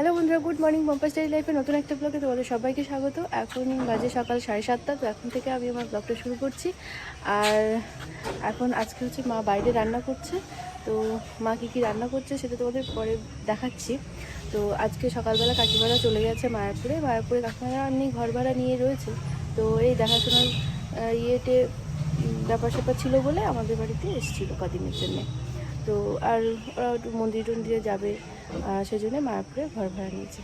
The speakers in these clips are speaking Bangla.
হ্যালো বন্ধুরা, গুড মর্নিং পম্পাস ডেলি লাইফে নতুন একটা ব্লগে তোমাদের সবাইকে স্বাগত। এখন বাজে সকাল সাড়ে সাতটা, তো এখন থেকে আমি আমার ব্লগটা শুরু করছি। আর এখন আজকে হচ্ছে মা বাইরে রান্না করছে, তো মা কী কী রান্না করছে সেটা তোমাদের পরে দেখাচ্ছি। তো আজকে সকালবেলা কাকিমারা চলে গেছে মায়াপুরে মায়াপুরে কাকিমারা এমনি ঘর ভাড়া নিয়ে রয়েছে। তো এই দেখাশোনার ইয়েতে ব্যাপার স্যাপার ছিল বলে আমাদের বাড়িতে এসেছিল কদিনের জন্যে। তো আর ওরা একটু মন্দির টন্দিরে যাবে আহ, সেজন্য মায়াপুরে ঘর ভাড়া নিয়েছে।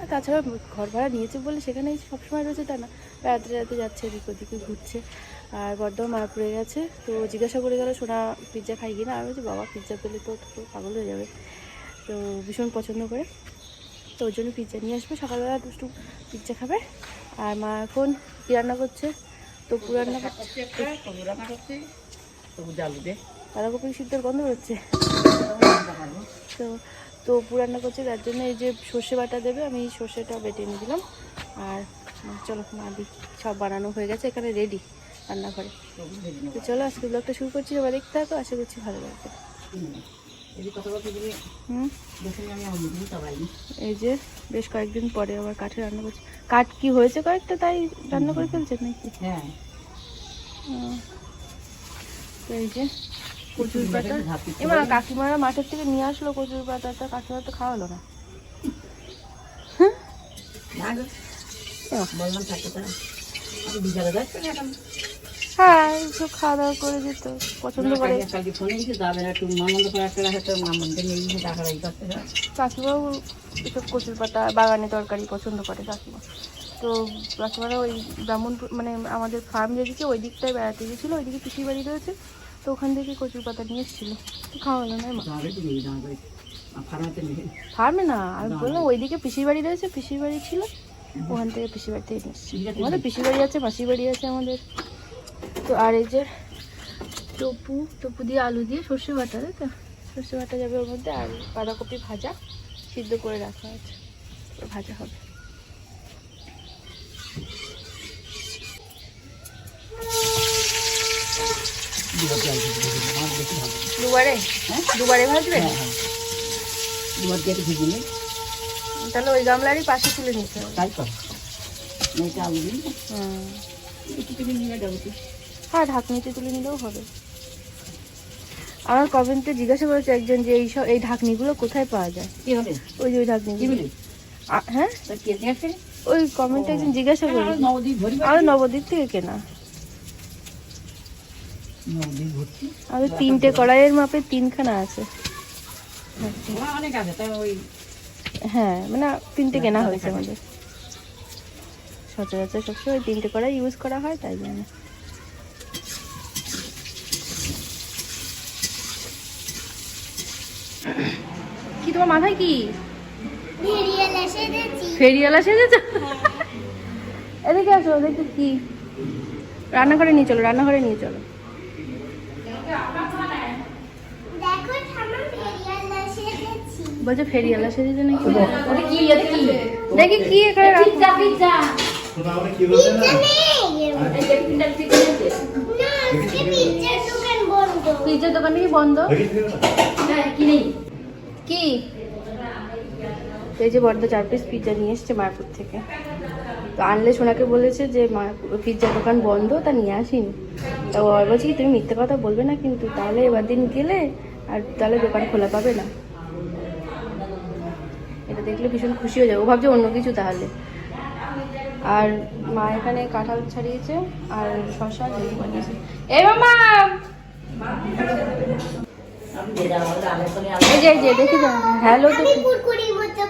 আর তাছাড়া ঘর ভাড়া নিয়েছে বলে সেখানে সবসময় রয়েছে তা না রাতে রাতে যাচ্ছে এদিক ওদিকে ঘুরছে। আর বর্ধমান মায়াপুরে গেছে তো জিজ্ঞাসা করে গেল সোনা পিৎজা খাই কিনা? আমি বলছি বাবা পিৎজা পেলে তো পাগল হয়ে যাবে। তো ভীষণ পছন্দ করে। তো ওর জন্য পিৎজা নিয়ে আসবে। সকালবেলা একটু পিৎজা খাবে। আর মা এখন কী রান্না করছে? তো রান্না করছে। বাঁধাকপি সিদ্ধর গন্ধ হচ্ছে। তো তো পুরান্না করছে তার জন্য এই যে সর্ষে বাটা দেবে আমি সর্ষেটা বেটে নিয়ে দিলাম। আর চলো মা দি সব বানানো হয়ে গেছে এখানে রেডি রান্নাঘরে। তো চলো আজকে ব্লগটা শুরু করছি সবাই দেখতে থাকো আশা করছি ভালো লাগবে। হুম? এই যে বেশ কয়েকদিন পরে আবার কাঠে রান্না করছে। কাঠ কি হয়েছে কয়েকটা তাই রান্না করে ফেলছে নাকি? হ্যাঁ। তো এই যে কচুর পাতা। এবার কাকিমারা মাঠের থেকে নিয়ে আসলো কচুর পাতাটা কাকিমা তো খাওয়ালো না। হ্যাঁ সব খাওয়া দাওয়া করে যেত পছন্দ করে। কাকিমাও এসব কচুর পাতা বাগানে তরকারি পছন্দ করে কাকিমা। তো কাকিমারা ওই ব্রাহ্মণ মানে আমাদের ফার্ম যেদিকে ওই দিকটায় বেড়াতে গেছিল ওইদিকে পিসির বাড়ি রয়েছে। তো ওখান থেকে কচুর পাতা নিয়ে এসেছিল। তো খাওয়া হলো না ফার্মে না, আমি বললাম ওইদিকে পিসির বাড়ি রয়েছে, পিসির বাড়ি ছিল, ওখান থেকে পিসির বাড়ি থেকে নিয়ে এসেছি। আমাদের পিসির বাড়ি আছে, মাসির বাড়ি আছে আমাদের। তো আর এই যে টপু টপু দিয়ে আলু দিয়ে সর্ষে বাটা, তাই তো? সর্ষে বাটা যাবে ওর মধ্যে আর বাঁধাকপি ভাজা সিদ্ধ করে রাখা আছে। ভাজা হবে। দুবারে হ্যাঁ? দুবারে? ভাজবে? হ্যাঁ হ্যাঁ। দুবার দিয়ে ভিজে নিই। তাহলে ওই গামলারই পাশে তুলে নিতে হবে। তাই তো? মেয়েটা আলু দিন হ্যাঁ ঢাকনিতে তুলে নিলেও হবে। আমার কমেন্টে জিজ্ঞাসা করেছে একজন যে এই সব এই ঢাকনিগুলো কোথায় পাওয়া যায়? কি হবে? ওই যে ওই ঢাকনিগুলো। বলি? হ্যাঁ? ওই কমেন্টে একজন জিজ্ঞাসা করে নবদ্বীপ ভরি নবদ্বীপ থেকে কেনা। আমাদের তিনটে কড়াইয়ের মাপে তিনখানা আছে। হ্যাঁ মানে তিনটে কেনা হয়েছে আমাদের। সচরাচর সবসময় ওই তিনটে কড়াই ইউজ করা হয় তাই জন্য। কি তোমার মাথায় কি? ফেরিওয়ালা সেজেছ? এদিকে আসো দেখি কি। রান্নাঘরে নিয়ে চলো রান্নাঘরে নিয়ে চলো। বলছে ফেরিওয়ালা সেজেছে নাকি দেখি কি এখানে রাখো। পিজ্জার দোকান কি বন্ধ। কি এই যে চার পিস পিজ্জা নিয়ে এসছে মায়াপুর থেকে। তো আনলে সোনাকে বলেছে যে মায়াপুর পিজ্জার দোকান বন্ধ তা নিয়ে আসিনি। তা ও বলছে কি তুমি মিথ্যে কথা বলবে না কিন্তু তাহলে এবার দিন গেলে আর তাহলে দোকান খোলা পাবে না। দেখলে ভীষণ খুশি হয়ে যাবে। ও ভাবছে অন্য কিছু তাহলে। আর মা এখানে কাঁঠাল ছাড়িয়েছে আর শশা লেবু বানিয়েছে। এই মামা! হ্যালো তো মতো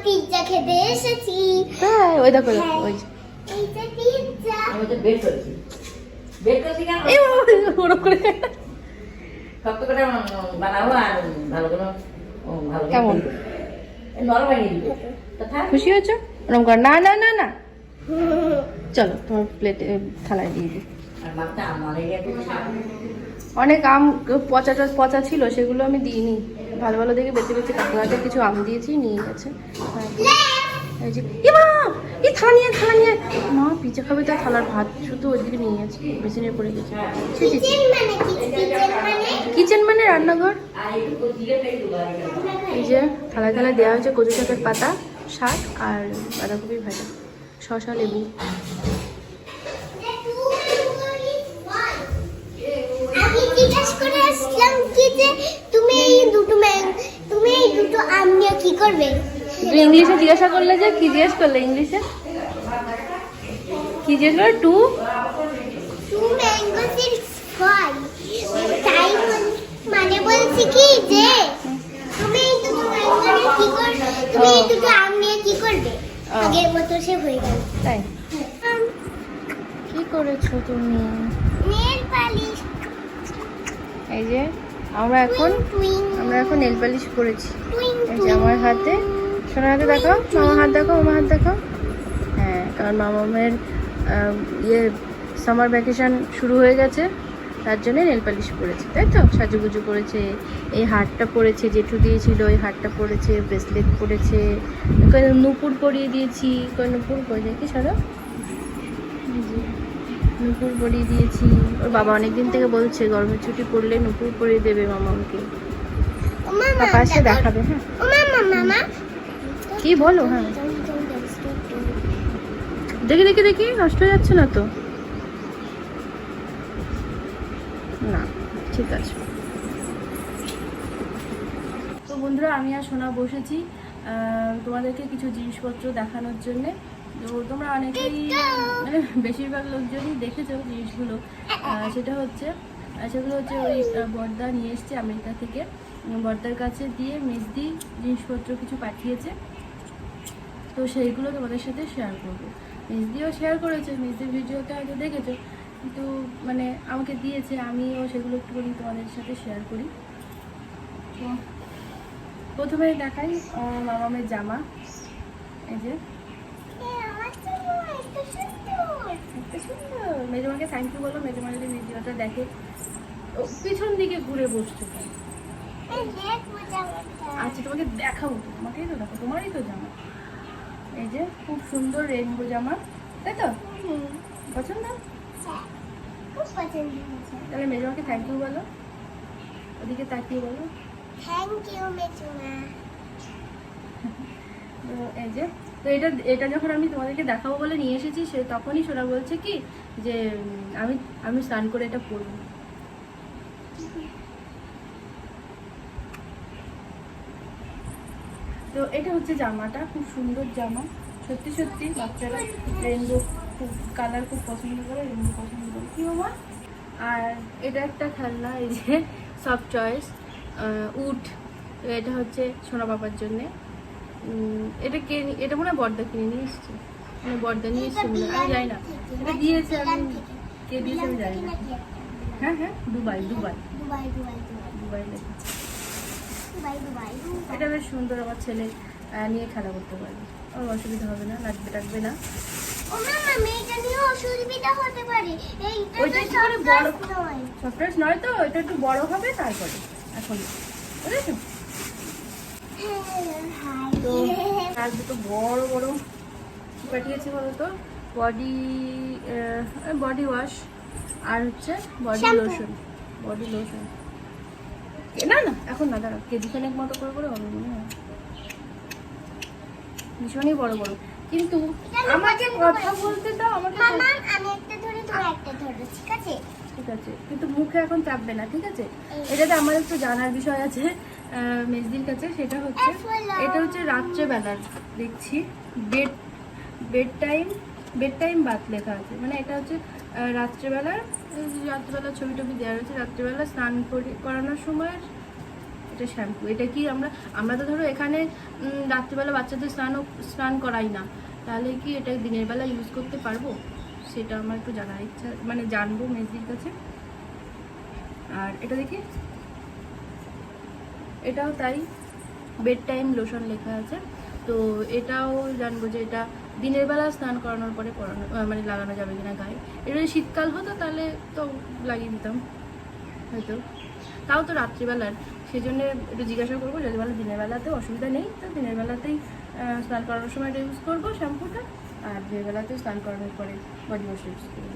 খেতে এসেছি। হ্যাঁ ওই দেখো ওই যে। এই আমি তো বের করেছি। বের করেছি কেন? এই বাবা, করে। শক্ত করে বানাবো আর ভালো করে ভালো কেমন? খুশি হয়েছো? ওরম কর। না না না না। চলো তোমার প্লেটে থালায় দিয়ে দিই। অনেক আম পচা টচ পচা ছিল সেগুলো আমি দিইনি। ভালো ভালো দেখে বেছে বেছে কাকুয়াতে কিছু আম দিয়েছি নিয়ে গেছে। এই যে এ মা! এই থালা নিয়ে আয়, থালা নিয়ে। আয়। মা পিজা খাবে তার থালার ভাত শুধু ওইদিকে নিয়ে গেছে বেসিনে পড়ে গেছে। ছি। কিচেন মানে রান্নাঘর? এই যে থালায় থালায় দেওয়া হয়েছে কচু শাকের পাতা শাক আর বাঁধাকপি ভাজা শশা লেবু। জিজ্ঞাসা কি তুমি দুটো ম্যাং তুমি দুটো আম নিয়ে কি করবে? তুই ইংলিশে জিজ্ঞাসা করলে যে কি জিজ্ঞেস করলে ইংলিশে? কি জিজ্ঞেস করলে? Two? Two mangoes is five তাই বল- মানে বলছি কি যে তুমি দুটো ম্যাঙ্গো কি করবে তুমি দুটো আম নিয়ে কি করবে? আগের মতো সে হয়ে গেল। তাই? কি করেছ তুমি? Nail polish. এই যে আমরা এখন আমরা এখন নেল পালিশ করেছি। এই যে আমার হাতে। সোনার হাতে দেখো মামা হাত দেখো মামা হাত দেখো। হ্যাঁ কারণ মামামের ইয়ে সামার ভ্যাকেশন শুরু হয়ে গেছে। তার জন্য নেল পালিশ পরেছে তাই তো? সাজুগুজু করেছে এই হারটা পরেছে জেঠু দিয়েছিল ওই হারটা পরেছে ব্রেসলেট পরেছে নুপুর পরিয়ে দিয়েছি ওখানে নুপুর পরে কি সারা নুপুর পরিয়ে দিয়েছি। ওর বাবা অনেকদিন থেকে বলছে গরমের ছুটি পড়লে নুপুর পরিয়ে দেবে মামাকে পাপা এসে দেখাবে হ্যাঁ। কি বলো হ্যাঁ। দেখি দেখি দেখি নষ্ট হয়ে যাচ্ছে না তো? না ঠিক আছে। তো বন্ধুরা আমি আর সোনা বসেছি তোমাদেরকে কিছু জিনিসপত্র দেখানোর জন্যে। তো তোমরা অনেকেই মানে বেশিরভাগ লোকজনই দেখেছ জিনিসগুলো। সেটা হচ্ছে সেগুলো হচ্ছে ওই বর্দা নিয়ে এসছে আমেরিকা থেকে। বর্দার কাছে দিয়ে মেজদি জিনিসপত্র কিছু পাঠিয়েছে। তো সেইগুলো তোমাদের সাথে শেয়ার করব। মিসদিও শেয়ার করেছে মিসদির ভিডিওটা হয়তো দেখেছ। কিন্তু মানে আমাকে দিয়েছে আমিও সেগুলো একটুখানি তোমাদের সাথে শেয়ার করি। তো প্রথমে দেখাই মামামের জামা। এই যে। মেজমাকে থ্যাংক ইউ বলো মেজমা যদি ভিডিওটা দেখে পিছন দিকে ঘুরে বসছে। আচ্ছা তোমাকে দেখাবো তো। তোমাকেই তো দেখো তোমারই তো জামা। এই যে খুব সুন্দর রেনবো জামা তাই তো? পছন্দ? তাহলে মেজমাকে থ্যাংক ইউ বলো? ওদিকে তাকিয়ে বলো। থ্যাংক ইউ মেজমা। এই যে তো এটা এটা যখন আমি তোমাদেরকে দেখাবো বলে নিয়ে এসেছি সে তখনই সোনা বলছে কি যে আমি আমি স্নান করে এটা পরবো। তো এটা হচ্ছে জামাটা খুব সুন্দর জামা। সত্যি সত্যি বাচ্চারা রেনবো খুব কালার খুব পছন্দ করে রেনবো পছন্দ করে। কি বাবা? আর এটা একটা খেলনা এই যে সফট চয়েস উট এটা হচ্ছে সোনা বাবার জন্যে। এটা কে নি- এটা মনে হয় বর্দা কিনে নিয়ে এসছে। মানে বর্দা নিয়ে এসছে মনে হয়। আমি জানি না। এটা দিয়েছে আমি কে দিয়েছে আমি জানি না। হ্যাঁ হ্যাঁ Dubai Dubai. Dubai Dubai Dubai. এটা বেশ সুন্দর আমার ছেলে নিয়ে খেলা করতে পারবে। আমার অসুবিধা হবে না লাগবে টাকবে না। ও মামা মেয়েটা নিয়ে অসুবিধা হতে পারে। এইটা ওইটা একটু করে বড়- সফটওয়্যার নয় তো এটা একটু বড় হবে তারপরে এখন বুঝেছ? তো আর দুটো বড় বড় পাঠিয়েছে বলো তো বডি বডি ওয়াশ আর হচ্ছে বডি লোশন বডি লোশন না না এখন না দাঁড়া কেজি খানেক মতো করে করে হবে মনে হয়। ভীষণই বড় বড়। কিন্তু আমাকে কথা বলতে দাও আমাকে মামা আমি একটা ধরে তুমি একটা ধরো ঠিক আছে? ঠিক আছে কিন্তু মুখে এখন চাপবে না ঠিক আছে? এটাতে আমার একটু জানার বিষয় আছে মেজদির কাছে সেটা হচ্ছে এটা হচ্ছে রাত্রেবেলার দেখছি। Bed bed time bed time Baat লেখা আছে। মানে এটা হচ্ছে রাত্রেবেলার রাত্রেবেলার ছবি টবি দেওয়া রয়েছে রাত্রেবেলা স্নান করি করানোর সময় এটা শ্যাম্পু এটা কি আমরা আমরা তো ধরো এখানে রাত্রিবেলা বাচ্চাদের স্নান স্নান করাই না। তাহলে কি এটা দিনের বেলা ইউজ করতে পারব? সেটা আমার একটু জানার ইচ্ছা মানে জানব মেজির কাছে। আর এটা দেখি। এটাও তাই। বেড টাইম লোশন লেখা আছে। তো এটাও জানব যে এটা দিনের বেলা স্নান করানোর পরে পরানো মানে লাগানো যাবে কিনা গায়ে। এটা যদি শীতকাল হতো তাহলে তো লাগিয়ে দিতাম। হয়তো। তাও তো রাত্রিবেলার। সেই জন্য একটু জিজ্ঞাসা করব যদি বলে দিনের বেলাতেও অসুবিধা নেই তো দিনের বেলাতেই স্নান করানোর সময় এটা ইউজ করব শ্যাম্পুটা আর দিনের বিয়েবেলাতেও স্নান করানোর পরে বডি ওয়াশ ইউজ করব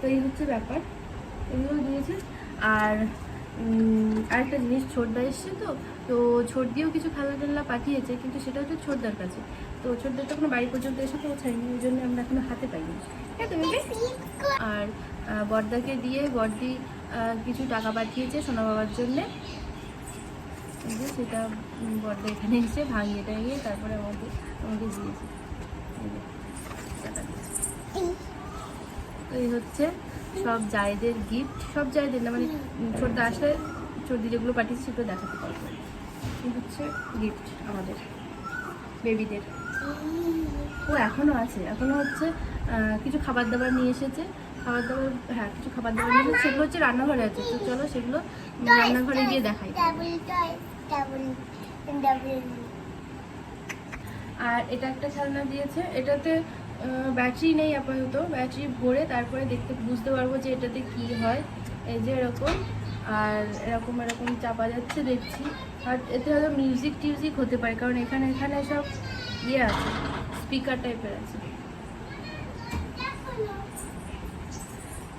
তো এই হচ্ছে ব্যাপার এগুলো দিয়েছে। আর আরেকটা জিনিস ছোটদা এসছে তো তো ছোট দিয়েও কিছু খেলা টেলা পাঠিয়েছে কিন্তু সেটা হচ্ছে ছোটদার কাছে। তো ছোটদার তো কোনো বাড়ি পর্যন্ত এসে পৌঁছায়নি ওই জন্য আমরা এখনও হাতে পাইনি। হ্যাঁ তুমি আর আহ, বড়দাকে দিয়ে আহ, কিছু টাকা পাঠিয়েছে সোনা বাবার জন্যে। সেটা বড়দা এখানে এসে ভাঙিয়ে টাঙিয়ে তারপরে আমাকে আমাকে দিয়েছে। এই হচ্ছে সব জায়দের গিফট সব জায়দের না মানে ছোট আসলে ছোট যেগুলো পাঠিয়েছে সেগুলো দেখাতে পারব। এই হচ্ছে গিফট আমাদের বেবিদের ও এখনও আছে এখনও হচ্ছে কিছু খাবার দাবার নিয়ে এসেছে। খাবার দাবার হ্যাঁ কিছু খাবার দাবার নিয়ে সেগুলো হচ্ছে রান্নাঘরে আছে। তো চলো সেগুলো রান্নাঘরে গিয়ে দেখাই। আর এটা একটা খেলনা দিয়েছে। এটাতে ব্যাটারি নেই আপাতত। ব্যাটারি ভরে তারপরে দেখতে, বুঝতে পারব যে এটাতে কি হয়। এই যে এরকম। আর এরকম এরকম চাপা যাচ্ছে দেখছি। আর এতে হয়তো মিউজিক টিউজিক হতে পারে। কারণ এখানে এখানে সব ইয়ে আছে। স্পিকার টাইপের আছে।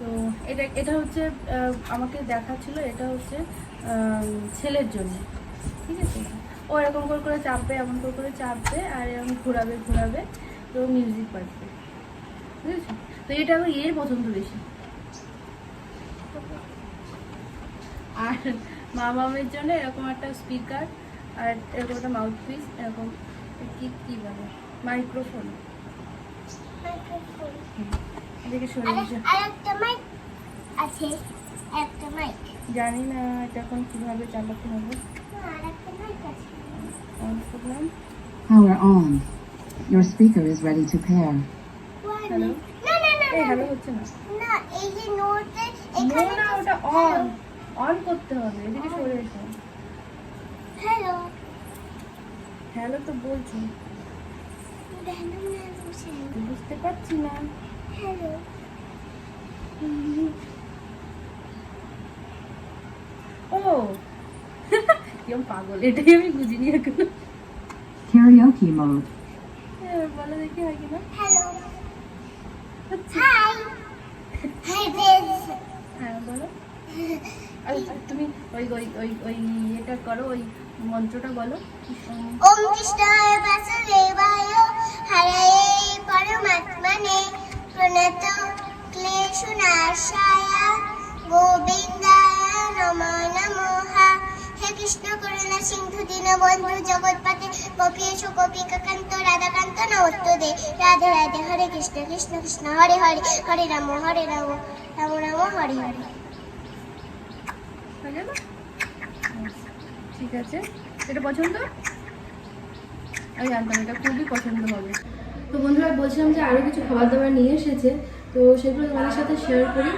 তো এটা এটা হচ্ছে আমাকে দেখাচ্ছিল এটা হচ্ছে ছেলের জন্য ঠিক আছে? ও এরকম করে করে চাপবে এমন করে করে চাপবে আর এরকম ঘোরাবে ঘোরাবে তো মিউজিক বাজবে বুঝেছ? তো এটা আমার ইয়ের পছন্দ বেশি আর মা মামের জন্য এরকম একটা স্পিকার আর এরকম একটা মাউথ পিস এরকম কি কি বলে? মাইক্রোফোন মাইক্রোফোন এদিকে সরিয়ে যা- আরেকটা মাইক আছে একটা মাইক জানি না এটা এখন কীভাবে চালাতে হবে। আরেকটা মাইক আছে। অন করলাম Power on. Your speaker is ready to pair. Hello না না না এই না, হ্যালো হচ্ছে না। না এই যে নোটে এখানে না ওটা অন অন করতে হবে এদিকে সরে এসো। হ্যালো হ্যালো তো বলছি। বুঝতে পারছি না। ও কেমন পাগল এটাই আমি বুঝিনি এখনও। Karaoke mode. হ্যাঁ, বলো দেখি হয় কিনা হ্যালো হাই হাই বেস হ্যাঁ বলো। তুমি ওই ওই ওই ওই এটা করো ওই মন্ত্রটা বলো। ওম কৃষ্ণায় বাসুদেবায় কৃষ্ণ করুণা সিন্ধু দীনবন্ধু জগৎপতে গোপীশ গোপিকা কান্ত রাধাকান্ত দে। রাধে রাধে হরে কৃষ্ণ কৃষ্ণ কৃষ্ণ হরে হরে হরে রাম হরে রাম রাম রাম হরে হরে। ঠিক আছে। এটা পছন্দ? আমি জানতাম এটা খুবই পছন্দ হবে। তো বন্ধুরা বলছিলাম যে আরও কিছু খাবার দাবার নিয়ে এসেছে তো সেগুলো তোমাদের সাথে শেয়ার করি।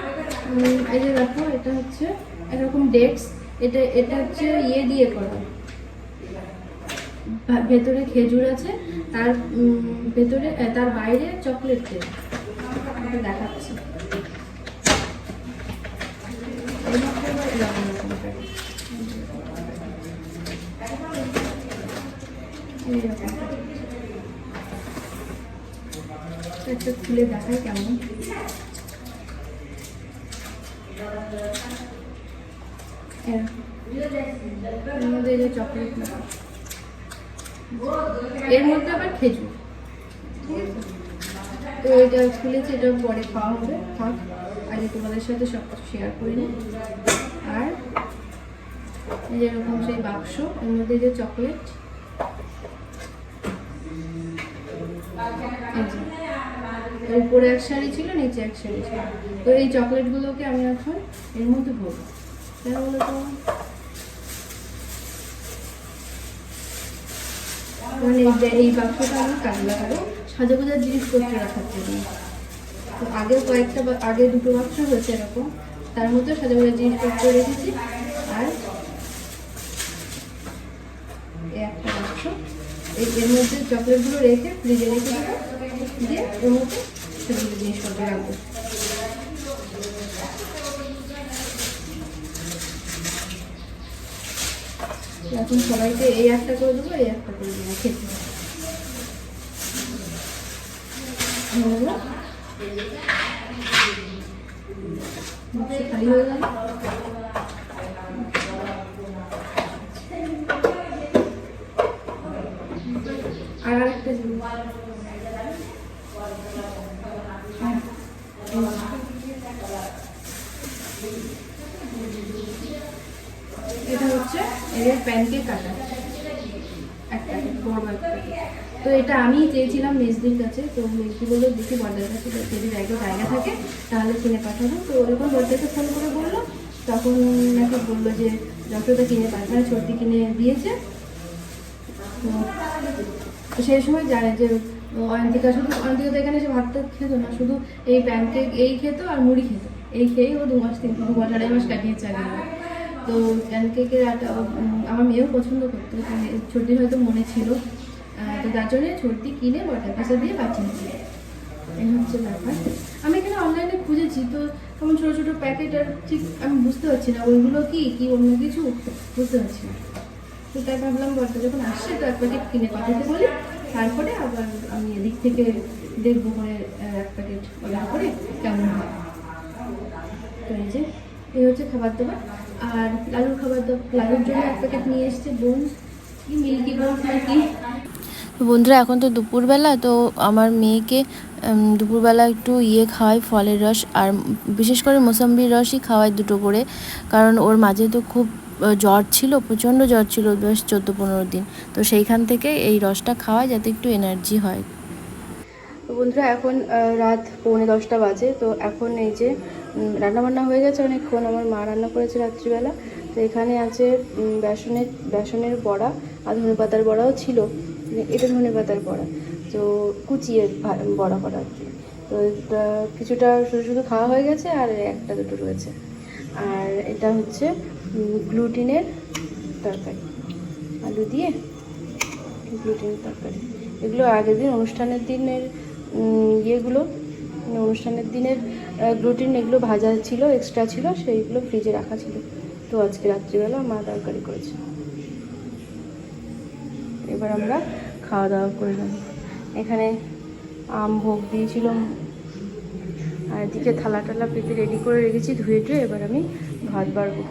এই যে দেখো এটা হচ্ছে এরকম ডেস্ক এটা এটা হচ্ছে ইয়ে দিয়ে করা। ভেতরে খেজুর আছে, তার ভেতরে তার বাইরে চকলেট এটা দেখাচ্ছি। একটা খুলে দেখাই কেমন এরকম। এর মধ্যে এই যে চকলেট। এর মধ্যে আবার খেজুর। তো এটা খুলেছি, এটা পরে খাওয়া হবে। থাক, আগে তোমাদের সাথে সব কিছু শেয়ার করি নি। আর এই যে সেই বাক্স, এর মধ্যে যে চকলেট উপরে এক শাড়ি ছিল, নিচে এক শাড়ি ছিল। তো এই চকলেটগুলোকে আমি এখন এর মধ্যে ভরবো। কেন বলো তো মানে এই বাক্সটা আমি কাজে লাগাবো সাজাগোজার জিনিসপত্র রাখার জন্য তো আগে কয়েকটা আগে দুটো বাক্স হয়েছে এরকম। তার মধ্যে সাজাগোজার জিনিসপত্র রেখেছি। আর একটা বাক্স। এই এর মধ্যে চকলেটগুলো রেখে ফ্রিজে রেখে দিয়ে ওর মধ্যে সাজাগোজার জিনিসপত্র রাখব। এখন সবাইকে এই একটা করে দেবো এই একটা করে দেবো খেতে। খালি হয়ে গেল এর প্যানকেক কাটা একটা তো এটা আমি চেয়েছিলাম মেজদির কাছে, তো মেজদি বলল, দেখি বর্দার কাছে যদি জায়গা জায়গা থাকে, তাহলে কিনে পাঠাবো। তো ওরকম বর্দাকে ফোন করে বলল, তখন নাকি বলল যে যতটা কিনে পাঠায় সত্যি কিনে দিয়েছে। তো সেই সময় জানে যে, অয়ন্তিকা শুধু, অয়ন্তিকা তো এখানে সে ভাতটা খেত না, শুধু এই প্যানকেক এই খেত আর মুড়ি খেত। এই খেয়েই ও দু মাস তিন, দু মাস আড়াই মাস কাটিয়ে আগে তো প্যানকেকের আটা আমার মেয়েও পছন্দ করতো তো ছোটির হয়তো মনে ছিল। তো যার জন্য ছোটি কিনে বটার কাছে দিয়ে পাঠিয়েছি এই হচ্ছে ব্যাপার। আমি এখানে অনলাইনে খুঁজেছি, তো কেমন ছোটো ছোটো প্যাকেট আর ঠিক আমি বুঝতে পারছি না ওইগুলো কি কি অন্য কিছু? বুঝতে পারছি না। তো তাই ভাবলাম বর্তা যখন আসছে, তো এক প্যাকেট কিনে পাঠাতে বলি। তারপরে আবার আমি এদিক থেকে দেখব করে এক প্যাকেট অর্ডার করে কেমন হয়। তো এই যে, এই হচ্ছে খাবার দাবার। আর লালুর খাবার লালুর জন্য এক প্যাকেট নিয়ে এসছে বোনস কি মিল্কি নাকি বন্ধুরা এখন তো দুপুরবেলা তো আমার মেয়েকে দুপুরবেলা একটু ইয়ে খাওয়াই ফলের রস আর বিশেষ করে মোসাম্বির রসই খাওয়াই দুটো করে। কারণ ওর মাঝে তো খুব জ্বর ছিল প্রচণ্ড জ্বর ছিল বেশ চোদ্দ পনেরো দিন। তো সেইখান থেকে এই রসটা খাওয়াই যাতে একটু এনার্জি হয়। তো বন্ধুরা এখন রাত পৌনে দশটা বাজে। তো এখন এই যে রান্নাবান্না হয়ে গেছে অনেকক্ষণ। আমার মা রান্না করেছে রাত্রিবেলা। তো এখানে আছে বেসনের বেসনের বড়া আর ধনে পাতার বড়াও ছিল। এটা ধনে পাতার বড়া। তো কুচিয়ে বড়া করা আর কি। তো কিছুটা শুধু শুধু খাওয়া হয়ে গেছে আর একটা দুটো রয়েছে। আর এটা হচ্ছে গ্লুটিনের তরকারি। আলু দিয়ে গ্লুটিনের তরকারি। এগুলো আগের দিন অনুষ্ঠানের দিনের ইয়েগুলো, অনুষ্ঠানের দিনের গ্লুটিন এগুলো ভাজা ছিল এক্সট্রা ছিল, সেইগুলো ফ্রিজে রাখা ছিল। তো আজকে রাত্রিবেলা মা তরকারি করেছে। এবার আমরা খাওয়া দাওয়া করলাম এখানে আম ভোগ দিয়েছিল। আর এদিকে থালা টালা পেতে রেডি করে রেখেছি, ধুয়ে টুয়ে এবার আমি ভাত বাড়বো।